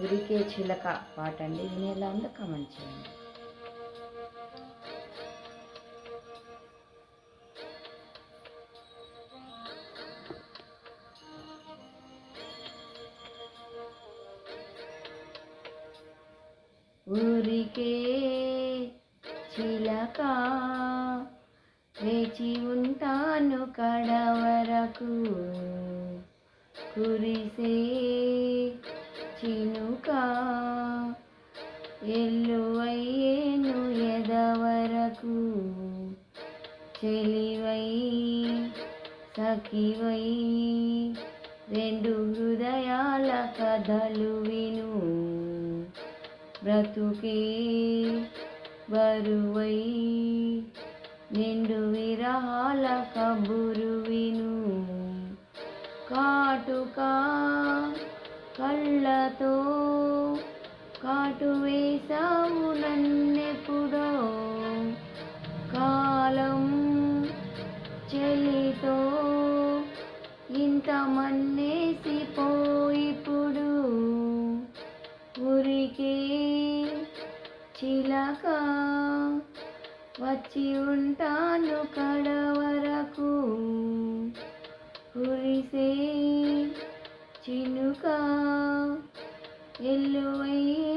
ఉరికే చిలక పాట అండి వినేలా ఉందో కమెంట్ చేయండి. ఊరికే చిలక వేచి ఉంటాను కడ వరకు కురిసే చినుక ఎల్లువయ్యేను ఎదవరకు చెలివై సఖివై రెండు హృదయాల కథలు విను. బ్రతుకే బరువై నిండు విరహాల కబురు విను. కాటుకా కళ్ళతో కాటు వేసావు నన్నెప్పుడో. కాలం చెలితో ఇంత మన్నేసిపోయిప్పుడు చిలక వచ్చి ఉంటాను కడ వరకు కురిసే చినుకా ఎల్లువయ్యేను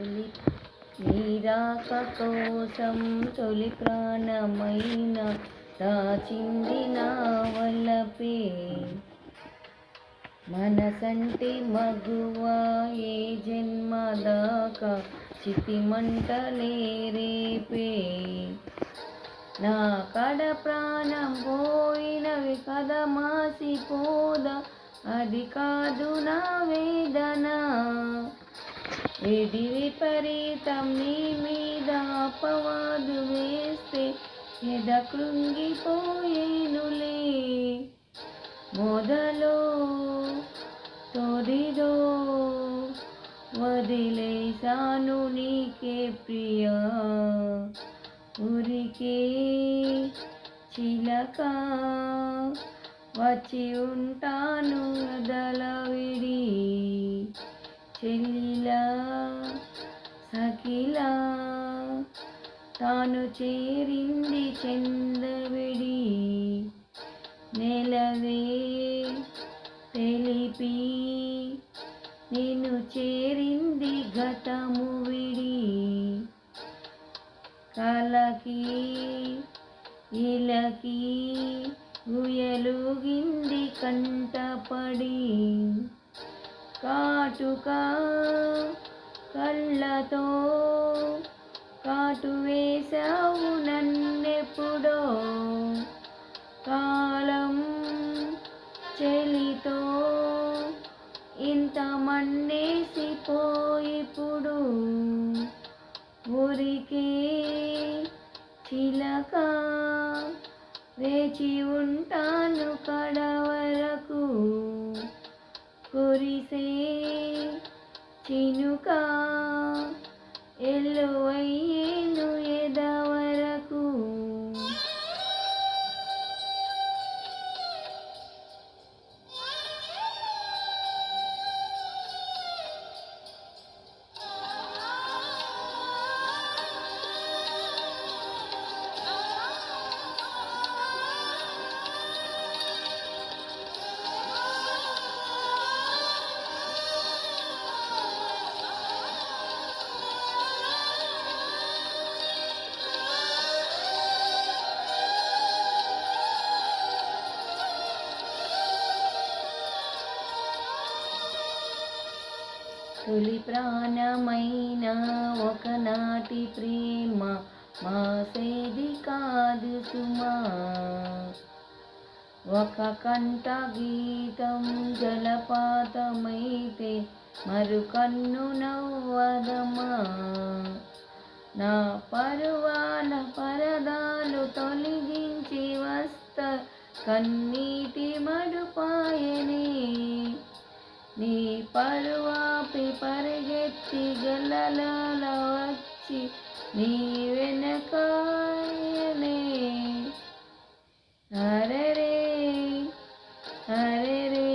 తొలి నీరాక కోసం తొలి ప్రాణమైన దాచింది నా వల్లపే. మనసంటి మగువ ఏ జన్మ దాకా చితిమంటలే రేపే. నా కడ ప్రాణం పోయినవి కథ పోద అది కాదు నా వేదన. ఇది విపరీతం నీ మీద అపవాదు వేస్తే ఎద కృంగిపోయేనులే? మొదలో తొడిదో వదిలేశాను నీకే ప్రియా. ఉరికే చిలక వచ్చి ఉంటాను తెలిపి నేను చేరింది గతము విడి. కలకి ఇలకి ఉయలుగింది కంటపడి. కాటుక కళ్ళతో కాటు వేసావు నన్నెప్పుడో. వేచి ఉంటాను కడవరకు. కురిసే చినుక ఎల్లువయ్యేను తొలి ప్రాణమైన ఒకనాటి ప్రేమ మాసేది కాదు సుమా. ఒక కంట గీతం జలపాతమైతే మరు కన్ను నవ్వదమా. నా పరువాల పరదాలు తొలగించి వస్త కన్నీటి మడుపాయనే. నీ పరువాపి పరిగెత్తి గలలాల వచ్చి నీ వెనకాయనే అరెరే అరెరే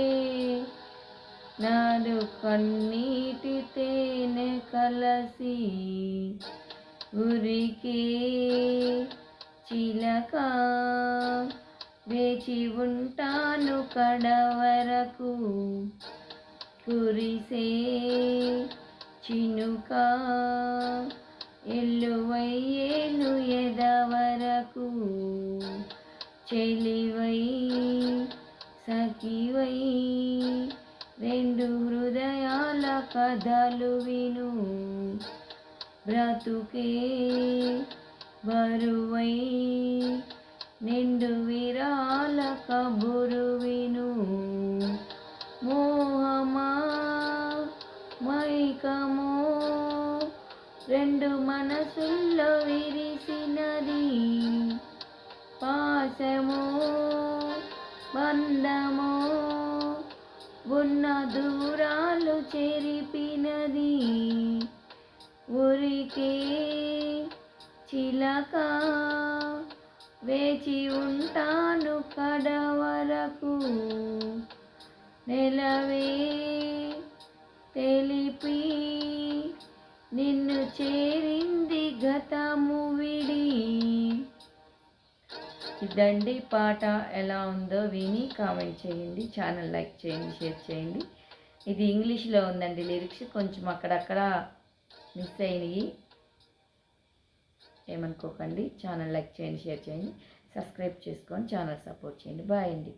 నాడు కన్నీటి తేనె కలసి ఉరికే చిలక వేచి ఉంటాను కడవరకు. కురిసే చినుక ఎల్లువయ్యేను ఎదవరకు చెలివై సఖివై రెండు హృదయాల కథలు విను. బ్రతుకే బరువై నిండు విరాల కబురు విను. మోహమా రెండు మనసుల్లో విరిసినది. పాశము బంధము ఉన్న దూరాలు చెరిపినది. ఉరికే చిలక వేచి ఉంటాను కడవరకు. నెలవే తెలిపి నిన్ను చేరింది గతము విడి. ఇదండి పాట ఎలా ఉందో విని కామెంట్ చేయండి ఛానల్ లైక్ చేయండి షేర్ చేయండి. ఇది ఇంగ్లీష్లో ఉందండి లిరిక్స్ కొంచెం అక్కడక్కడ మిస్ అయినాయి. ఏమనుకోకండి ఛానల్ లైక్ చేయండి షేర్ చేయండి. సబ్స్క్రైబ్ చేసుకొని ఛానల్ సపోర్ట్ చేయండి. బాయ్ అండి.